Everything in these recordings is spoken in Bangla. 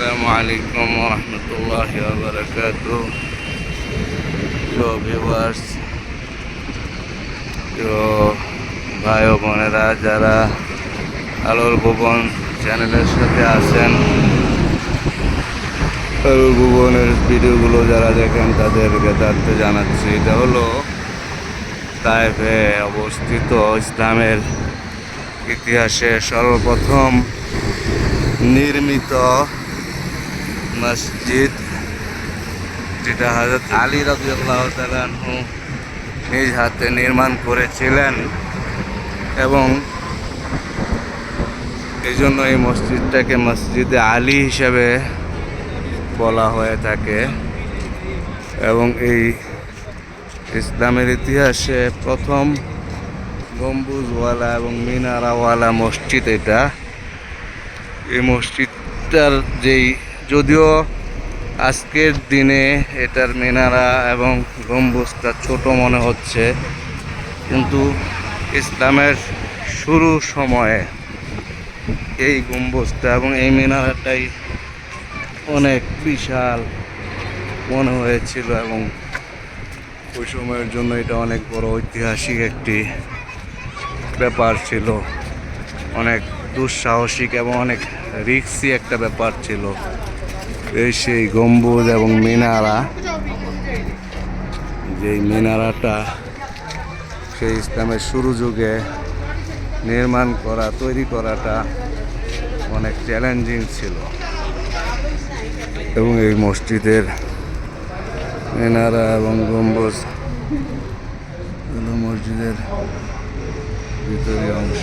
আসসালামু আলাইকুম রহমতুল্লাহ বারকাত তো ভাই ও বোনেরা, যারা আলোর ভুবন চ্যানেলের সাথে আছেন, আলোর ভুবনের ভিডিওগুলো যারা দেখেন, তাদেরকে তাতে জানাচ্ছি। এটা হলো তাইফে অবস্থিত ইসলামের ইতিহাসে সর্বপ্রথম নির্মিত মসজিদ, যেটা হজরত আলী রবিউল্লাহ তালু নিজ হাতে নির্মাণ করেছিলেন এবং এই জন্য এই মসজিদটাকে মসজিদে আলী হিসেবে বলা হয়ে থাকে এবং এই ইসলামের ইতিহাসে প্রথম গম্বুজওয়ালা এবং মিনারাওয়ালা মসজিদ এটা। এই মসজিদটার যেই যদিও আজকের দিনে এটার মিনারা এবং গম্বুজটা ছোট মনে হচ্ছে, কিন্তু ইসলামের শুরু সময়ে এই গম্বুজটা এবং এই মিনারাটাই অনেক বিশাল মনে হয়েছিল এবং ওই সময়ের জন্য এটা অনেক বড় ঐতিহাসিক একটি ব্যাপার ছিল। অনেক দুঃসাহসিক এবং অনেক রিক্সি একটা ব্যাপার ছিল। এই সেই গম্বুজ এবং মিনারা। যেই মিনারাটা সেই ইসলামের শুরু যুগে নির্মাণ করা, তৈরি করাটা অনেক চ্যালেঞ্জিং ছিল। এবং এই মসজিদের মিনারা এবং গম্বুজ মসজিদের ভিতরে অংশ।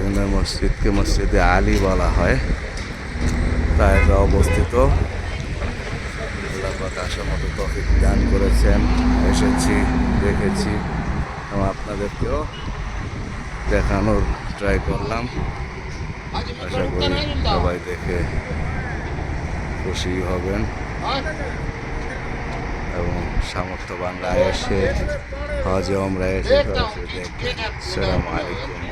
বিভিন্ন মসজিদকে মসজিদে আলী বলা হয়। তাই এটা অবস্থিত। আসার মতো তফিক দান করেছেন। এসেছি, দেখেছি। এবং আপনাদেরকেও দেখানোর ট্রাই করলাম। আশা করি সবাই দেখে খুশি হবেন। এবং সামর্থ্যবানরা এসে হজে আমরা এসে আসসালামু আলাইকুম।